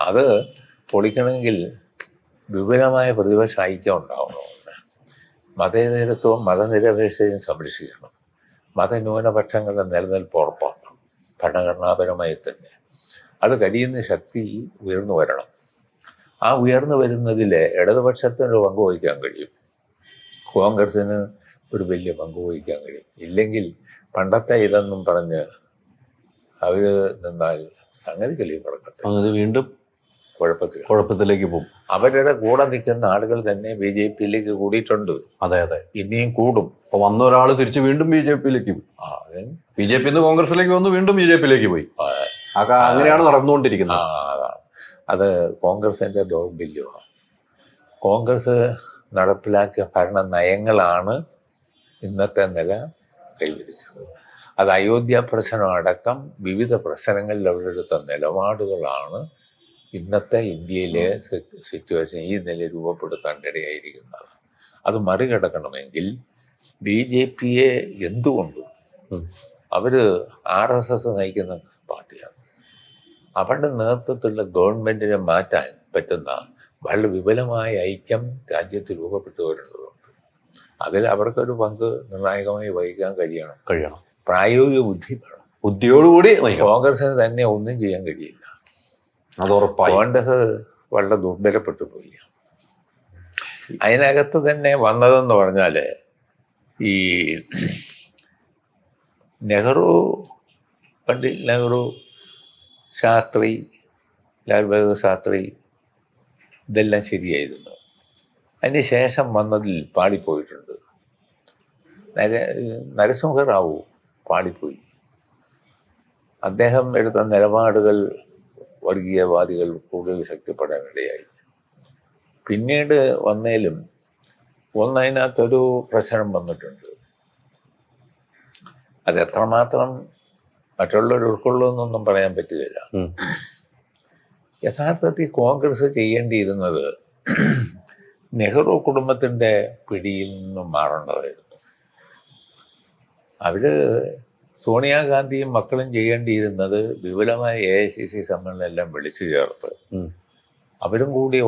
അത് പൊളിക്കണമെങ്കിൽ വിപുലമായ പ്രതിപക്ഷ ഐക്യം ഉണ്ടാവണമെന്ന് മതേതരത്വവും മതനിരപേക്ഷതയും സംരക്ഷിക്കണം. മതന്യൂനപക്ഷങ്ങളുടെ നിലനിൽപ്പ് ഉറപ്പാക്കണം. ഭരണഘടനാപരമായി തന്നെ. അത് കഴിയുന്ന ശക്തി ഉയർന്നു വരണം. ആ ഉയർന്നു വരുന്നതിൽ ഇടതുപക്ഷത്തിന് പങ്ക് വഹിക്കാൻ കഴിയും. കോൺഗ്രസിന് ഒരു വലിയ പങ്ക് വഹിക്കാൻ കഴിയും. ഇല്ലെങ്കിൽ പണ്ടത്തെ ഇതെന്നും പറഞ്ഞ് അവർ നിന്നാൽ സംഗതി കളി പറക്കട്ടെ വീണ്ടും കുഴപ്പത്തിൽ കുഴപ്പത്തിലേക്ക് പോകും. അവരുടെ കൂടെ നിൽക്കുന്ന ആളുകൾ തന്നെ ബി ജെ പിയിലേക്ക് കൂടിയിട്ടുണ്ട്. അതെ അതെ. ഇനിയും കൂടും. അപ്പൊ വന്ന ഒരാൾ തിരിച്ച് വീണ്ടും ബി ജെ പിയിലേക്ക് ബി ജെ പി കോൺഗ്രസിലേക്ക് വന്നു വീണ്ടും ബി ജെ പിയിലേക്ക് പോയി. അങ്ങനെയാണ് നടന്നുകൊണ്ടിരിക്കുന്നത്. അത് കോൺഗ്രസിന്റെ ദൗർബല്യമാണ്. കോൺഗ്രസ് നടപ്പിലാക്കിയ ഭരണ നയങ്ങളാണ് ഇന്നത്തെ നില കൈവരിച്ചത്. അത് അയോധ്യ പ്രശ്നം അടക്കം വിവിധ പ്രശ്നങ്ങളിൽ അവരെടുത്ത നിലപാടുകളാണ് ഇന്നത്തെ ഇന്ത്യയിലെ സിറ്റുവേഷൻ ഈ നില രൂപപ്പെടുത്താൻ ഇടയായിരിക്കുന്നത് അത് മറികടക്കണമെങ്കിൽ ബി ജെ പിയെ എന്തുകൊണ്ട്. അവർ ആർ എസ് എസ് നയിക്കുന്ന പാർട്ടിയാണ്. അവരുടെ നേതൃത്വത്തിലുള്ള ഗവൺമെന്റിനെ മാറ്റാൻ പറ്റുന്ന വളരെ വിപുലമായ ഐക്യം രാജ്യത്ത് രൂപപ്പെട്ടു വരേണ്ടതുണ്ട് അതിൽ അവർക്കൊരു പങ്ക് നിർണായകമായി വഹിക്കാൻ കഴിയണം. കഴിയണം. പ്രായോഗിക ബുദ്ധി വേണം. ബുദ്ധിയോടുകൂടി കോൺഗ്രസിന് തന്നെ ഒന്നും ചെയ്യാൻ കഴിയില്ല. കോൺഗ്രസ് വളരെ ദുർബലപ്പെട്ടു പോയി അതിനകത്ത് തന്നെ വന്നതെന്ന് പറഞ്ഞാൽ ഈ നെഹ്റു പണ്ഡിറ്റ് നെഹ്റു ശാസ്ത്രി ലാൽ ബഹദൂർ ശാസ്ത്രി ഇതെല്ലാം ശരിയായിരുന്നു. അതിന് ശേഷം വന്നതിൽ പാടിപ്പോയിട്ടുണ്ട് നര നരസിംഹറാവു പാടിപ്പോയി അദ്ദേഹം എടുത്ത നിലപാടുകൾ വർഗീയവാദികൾ കൂടുതൽ ശക്തിപ്പെടാനിടയായി. പിന്നീട് വന്നേലും ഒന്നതിനകത്തൊരു പ്രശ്നം വന്നിട്ടുണ്ട്. അത് എത്രമാത്രം മറ്റുള്ളവർ ഉൾക്കൊള്ളുമെന്നൊന്നും പറയാൻ പറ്റുകയില്ല യഥാർത്ഥത്തിൽ കോൺഗ്രസ് ചെയ്യേണ്ടിയിരുന്നത് നെഹ്റു കുടുംബത്തിന്റെ പിടിയിൽ നിന്നും മാറേണ്ടതായിരുന്നു. അവർ സോണിയാഗാന്ധിയും മക്കളും ചെയ്യേണ്ടിയിരുന്നത് വിപുലമായ എ ഐ സി സി സമ്മേളനം എല്ലാം വിളിച്ചു ചേർത്ത് അവരും കൂടി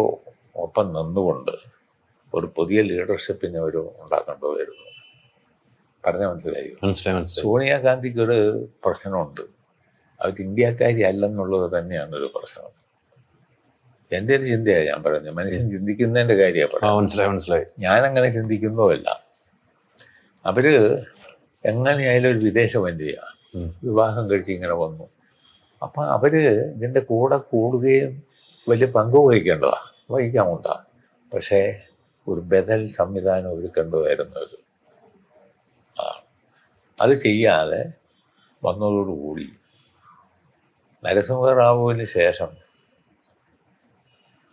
ഒപ്പം നിന്നുകൊണ്ട് ഒരു പുതിയ ലീഡർഷിപ്പിനെ ഒരു ഉണ്ടാക്കേണ്ടതായിരുന്നു. പറഞ്ഞ മനസ്സിലായി? മനസ്സിലായി സോണിയാഗാന്ധിക്ക് ഒരു പ്രശ്നമുണ്ട്. അവർ ഇന്ത്യക്കാരി അല്ലെന്നുള്ളത് തന്നെയാണ് ഒരു പ്രശ്നം. എന്റെ ഒരു ചിന്തയാണ് ഞാൻ പറയുന്നത് മനുഷ്യൻ ചിന്തിക്കുന്നതിന്റെ കാര്യമാണ് മനസ്സിലായി മനസ്സിലായി. ഞാനങ്ങനെ ചിന്തിക്കുന്നതല്ല. അവർ എങ്ങനെയായാലും ഒരു വിദേശ വനിതയാണ്. വിവാഹം കഴിച്ച് ഇങ്ങനെ വന്നു. അപ്പം അവർ ഇതിന്റെ കൂടെ കൂടുകയും വലിയ പങ്ക് വഹിക്കേണ്ടതാണ് വഹിക്കാവുന്നതാണ് പക്ഷേ ഒരു ബദൽ സംവിധാനം ഒരുക്കേണ്ടതായിരുന്നു അത്. ആ. അത് ചെയ്യാതെ വന്നതോടുകൂടി നരസിംഹറാവുവിന് ശേഷം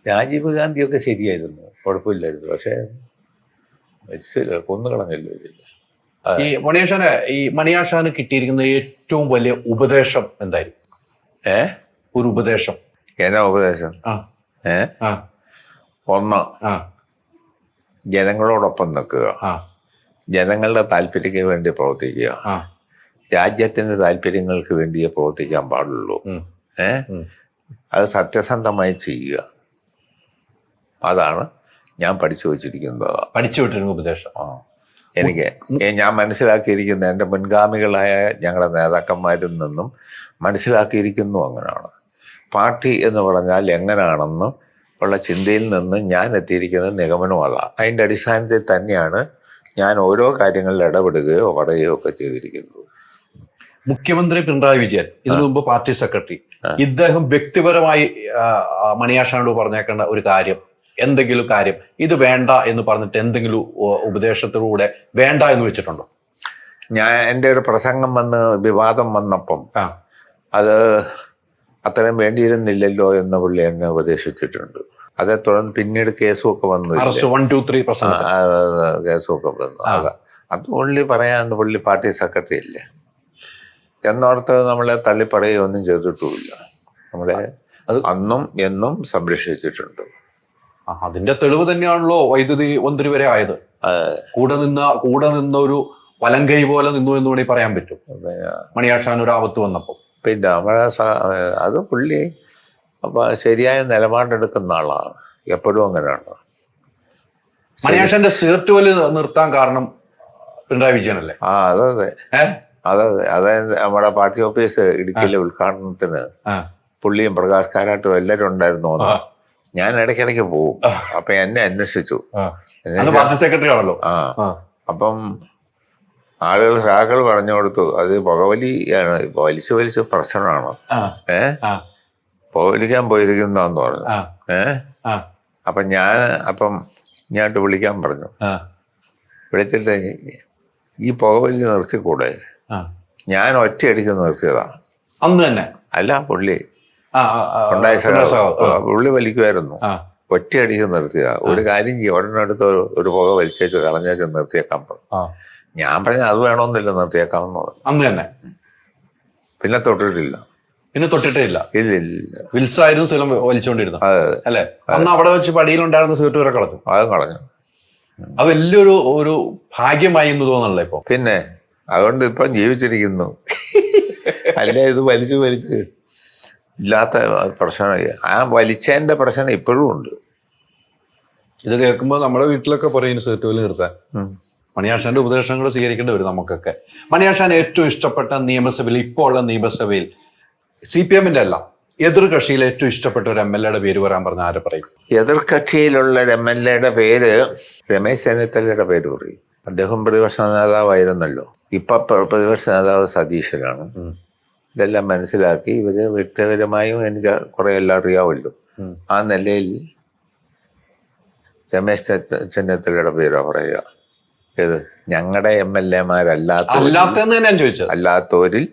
രാജീവ് ഗാന്ധിയൊക്കെ ശരിയായിരുന്നു. കുഴപ്പമില്ലായിരുന്നു. പക്ഷേ മരിച്ചില്ല കൊന്നുകളഞ്ഞല്ലോ ഇതിൽ ഈ മണിയാഷാന് ഈ മണിയാഷാന് കിട്ടിയിരിക്കുന്ന ഏറ്റവും വലിയ ഉപദേശം എന്തായിരിക്കും? ഏ? ഒരു ഉപദേശം. എന്നാ ഉപദേശം? ഏ? ഒന്ന് ജനങ്ങളോടൊപ്പം നിൽക്കുക. ജനങ്ങളുടെ താല്പര്യത്തിന് വേണ്ടി പ്രവർത്തിക്കുക. രാജ്യത്തിന്റെ താല്പര്യങ്ങൾക്ക് വേണ്ടിയേ പ്രവർത്തിക്കാൻ പാടുള്ളൂ. ഏ. അത് സത്യസന്ധമായി ചെയ്യുക. അതാണ് ഞാൻ പഠിച്ചു വച്ചിരിക്കുന്നത്. പഠിച്ചു വിട്ടിരുന്ന ഉപദേശം. ആ. എനിക്ക് ഞാൻ മനസ്സിലാക്കിയിരിക്കുന്ന എന്റെ മുൻഗാമികളായ ഞങ്ങളുടെ നേതാക്കന്മാരിൽ നിന്നും മനസ്സിലാക്കിയിരിക്കുന്നു അങ്ങനെയാണ്. പാർട്ടി എന്ന് പറഞ്ഞാൽ എങ്ങനെയാണെന്ന് ഉള്ള ചിന്തയിൽ നിന്നും ഞാൻ എത്തിയിരിക്കുന്ന നിഗമനമല്ല അതിന്റെ അടിസ്ഥാനത്തിൽ തന്നെയാണ് ഞാൻ ഓരോ കാര്യങ്ങളിൽ ഇടപെടുകയോ പറയുകയോ ഒക്കെ ചെയ്തിരിക്കുന്നത്. മുഖ്യമന്ത്രി പിണറായി വിജയൻ ഇതിനു മുമ്പ് പാർട്ടി സെക്രട്ടറി ഇദ്ദേഹം വ്യക്തിപരമായി മണിയാശാനോട് പറഞ്ഞേക്കേണ്ട ഒരു കാര്യം എന്തെങ്കിലും കാര്യം. ഇത് വേണ്ട എന്ന് പറഞ്ഞിട്ട് എന്തെങ്കിലും ഉപദേശത്തിലൂടെ വേണ്ട എന്ന് വെച്ചിട്ടുണ്ടോ? ഞാൻ എന്റെ ഒരു പ്രസംഗം വന്ന് വിവാദം വന്നപ്പം അത് അത്രയും വേണ്ടിയിരുന്നില്ലല്ലോ എന്ന് പുള്ളി എന്നെ ഉപദേശിച്ചിട്ടുണ്ട്. അതേ തുടർന്ന് പിന്നീട് കേസുമൊക്കെ വന്നു. വൺ ടു ത്രീ കേസുമൊക്കെ വന്നു. അത്. അത് പുള്ളി പറയാന്ന് പുള്ളി പാർട്ടി സെക്രട്ടറി അല്ലേ എന്നോർത്ത് നമ്മളെ തള്ളിപ്പറയുകയൊന്നും ചെയ്തിട്ടുമില്ല. നമ്മളെ അന്നും എന്നും സംരക്ഷിച്ചിട്ടുണ്ട്. അതിന്റെ തെളിവ് തന്നെയാണല്ലോ വൈദ്യുതി മന്ത്രി വരെ ആയത്. കൂടെ നിന്ന കൂടെ നിന്ന ഒരു വലങ്കൈ പോലെ നിന്നു എന്ന് വേണമെങ്കിൽ പറയാൻ പറ്റും. മണിയാക്ഷാൻ ഒരു ആപത്ത് വന്നപ്പോൾ. പിന്നെ നമ്മളെ അത് പുള്ളി അപ്പൊ ശരിയായ നിലപാടെടുക്കുന്ന ആളാണ്. എപ്പോഴും അങ്ങനെയാണ്. മണിയാഷന്റെ സീർട്ട് വലി നിർത്താൻ കാരണം പിണറായി വിജയനല്ലേ ആ അതെ അതെ. അതെ അതെ. അതായത് നമ്മുടെ പാർട്ടി ഓഫീസ് ഇടുക്കിയിലെ ഉദ്ഘാടനത്തിന് പുള്ളിയും പ്രകാശ് കാരാട്ടും എല്ലാവരും ഉണ്ടായിരുന്നു. ഞാൻ ഇടയ്ക്കിടയ്ക്ക് പോവും. അപ്പൊ എന്നെ അന്വേഷിച്ചു. പാർട്ടി സെക്രട്ടറി ആണല്ലോ. ആ. അപ്പം ആളുകൾ സഹാക്കൾ പറഞ്ഞു കൊടുത്തു. അത് പുകവലിയാണ്. വലിച്ചു വലിച്ച് പ്രശ്നമാണ്? ഏ? പുകവലിക്കാൻ പോയിരിക്കുന്നതാന്ന് പറഞ്ഞു. ഏ? അപ്പൊ ഞാൻ അപ്പം ഞാൻ വിളിക്കാൻ പറഞ്ഞു. വിളിച്ചിട്ട് ഈ പുകവലി നിർത്തിക്കൂടെ? ഞാൻ ഒറ്റയടിക്ക് നിർത്തിയതാണ് അന്ന് തന്നെ? അല്ല പുള്ളി ഉണ്ടായ ഉള്ളി വലിക്കുമായിരുന്നു. ഒറ്റയടിക്ക് നിർത്തിയ ഒരു കാര്യം ചെയ്യും. ഉടനടുത്ത് ഒരു പുക വലിച്ചേച്ച് കളഞ്ഞേച്ച് നിർത്തിയേക്കാൻ പറഞ്ഞു. ഞാൻ പറഞ്ഞ അത് വേണമെന്നില്ല നിർത്തിയേക്കാമെന്ന് പറഞ്ഞു. അന്ന് തന്നെ? പിന്നെ തൊട്ടിട്ടില്ല. പിന്നെ തൊട്ടിട്ടില്ല? ഇല്ല ഇല്ല. ഇല്ല വിൽസ് ആയിരുന്നു സ്ഥലം വലിച്ചുകൊണ്ടിരുന്നു അല്ലെ? അന്ന് അവിടെ വെച്ച് പടിയിലുണ്ടായിരുന്ന സീറ്റ് വരെ കളഞ്ഞു. അത് കളഞ്ഞു. അത് വലിയൊരു ഒരു ഭാഗ്യമായി എന്ന് തോന്നണല്ലേ ഇപ്പൊ? പിന്നെ അതുകൊണ്ട് ഇപ്പം ജീവിച്ചിരിക്കുന്നു. അല്ലേ ഇത് വലിച്ചു വലിച്ച്. ഇല്ലാത്ത പ്രശ്നം ആ വലിച്ചതിന്റെ പ്രശ്നം ഇപ്പോഴും ഉണ്ട്. ഇത് കേൾക്കുമ്പോൾ നമ്മുടെ വീട്ടിലൊക്കെ പറയും സെറ്റുവിൽ നിർത്താൻ. മണിയാഷാന്റെ ഉപദേശങ്ങൾ സ്വീകരിക്കേണ്ടി വരും നമുക്കൊക്കെ. മണിയാഷാൻ ഏറ്റവും ഇഷ്ടപ്പെട്ട നിയമസഭയിൽ ഇപ്പോൾ ഉള്ള നിയമസഭയിൽ സി പി എമ്മിന്റെ അല്ല എതിർ കക്ഷിയിൽ ഏറ്റവും ഇഷ്ടപ്പെട്ട ഒരു എം എൽ എയുടെ പേര് പറയാൻ പറഞ്ഞ ആരെ പറയും? എതിർകക്ഷിയിലുള്ള ഒരു എം എൽ എയുടെ പേര് രമേശ് ചെന്നിത്തലയുടെ പേര് പറയും. അദ്ദേഹം പ്രതിപക്ഷ നേതാവായിരുന്നല്ലോ. ഇപ്പൊ പ്രതിപക്ഷ നേതാവ് സതീശനാണ്. ഇതെല്ലാം മനസ്സിലാക്കി ഇവർ വ്യക്തിപരമായും എനിക്ക് കുറെ എല്ലാം അറിയാമല്ലോ ആ നിലയിൽ രമേശ് ചെന്നിത്തലയുടെ പേരാ പറയുക. ഏത്? ഞങ്ങളുടെ എം എൽ എമാരല്ലാത്ത അല്ലാത്തവരിൽ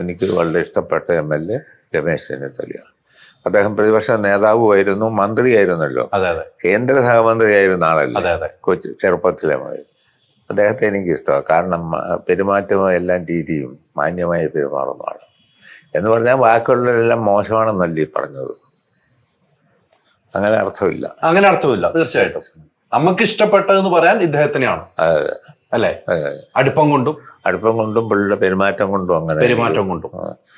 എനിക്ക് വളരെ ഇഷ്ടപ്പെട്ട എം എൽ എ രമേശ് ചെന്നിത്തലയാണ്. അദ്ദേഹം പ്രതിപക്ഷ നേതാവുമായിരുന്നു മന്ത്രിയായിരുന്നല്ലോ. കേന്ദ്ര സഹമന്ത്രിയായിരുന്ന ആളല്ലേ? കൊച്ചി ചെറുപ്പത്തിലെ മുതൽ അദ്ദേഹത്തെ എനിക്ക് ഇഷ്ടമാണ് കാരണം പെരുമാറ്റവും എല്ലാം രീതിയും മാന്യമായി പെരുമാറുന്നതാണ് എന്ന് പറഞ്ഞാൽ വാക്കുകളിലെല്ലാം മോശമാണെന്നല്ല പറഞ്ഞത്. അങ്ങനെ അർത്ഥമില്ല. അങ്ങനെ അർത്ഥമില്ല. തീർച്ചയായിട്ടും. നമുക്ക് ഇഷ്ടപ്പെട്ടതെന്ന് പറയാൻ ഇദ്ദേഹത്തിനെയാണ്. അതെ. അല്ലെ? അടുപ്പം കൊണ്ടും അടുപ്പം കൊണ്ടും പുള്ളിയുടെ പെരുമാറ്റം കൊണ്ടും അങ്ങനെ പെരുമാറ്റം കൊണ്ടും.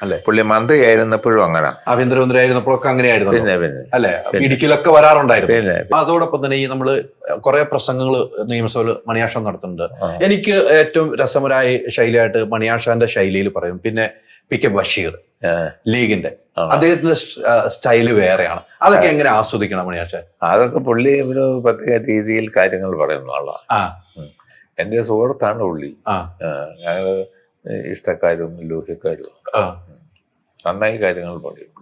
അല്ലെ? പുള്ളി മന്ത്രി ആയിരുന്നപ്പോഴും അങ്ങനെ. ആഭ്യന്തരമന്ത്രി ആയിരുന്നപ്പോഴൊക്കെ അങ്ങനെയായിരുന്നു. പിന്നെ പിന്നെ. അല്ലെ? ഇടുക്കിയിലൊക്കെ വരാറുണ്ടായിരുന്നു. പിന്നെ. അതോടൊപ്പം തന്നെ ഈ നമ്മൾ കുറെ പ്രസംഗങ്ങൾ നിയമസഭയിൽ മണിയാഷം നടത്തുന്നുണ്ട്. എനിക്ക് ഏറ്റവും രസമരായ ശൈലിയായിട്ട് മണിയാഷാന്റെ ശൈലിയിൽ പറയും. പിന്നെ പി കെ ബഷീർ ലീഗിന്റെ. അദ്ദേഹത്തിന്റെ സ്റ്റൈൽ വേറെയാണ്. അതൊക്കെ എങ്ങനെ ആസ്വദിക്കണം മണിയാഷൻ? അതൊക്കെ പുള്ളി ഒരു പ്രത്യേക രീതിയിൽ കാര്യങ്ങൾ പറയുന്ന ആളാണ്. ആ എന്റെ സുഹൃത്താണ് പുള്ളി. ആ, ഞങ്ങൾ ഇഷ്ടക്കാരും ലോഹ്യക്കാരും. നന്നായി കാര്യങ്ങൾ പറയും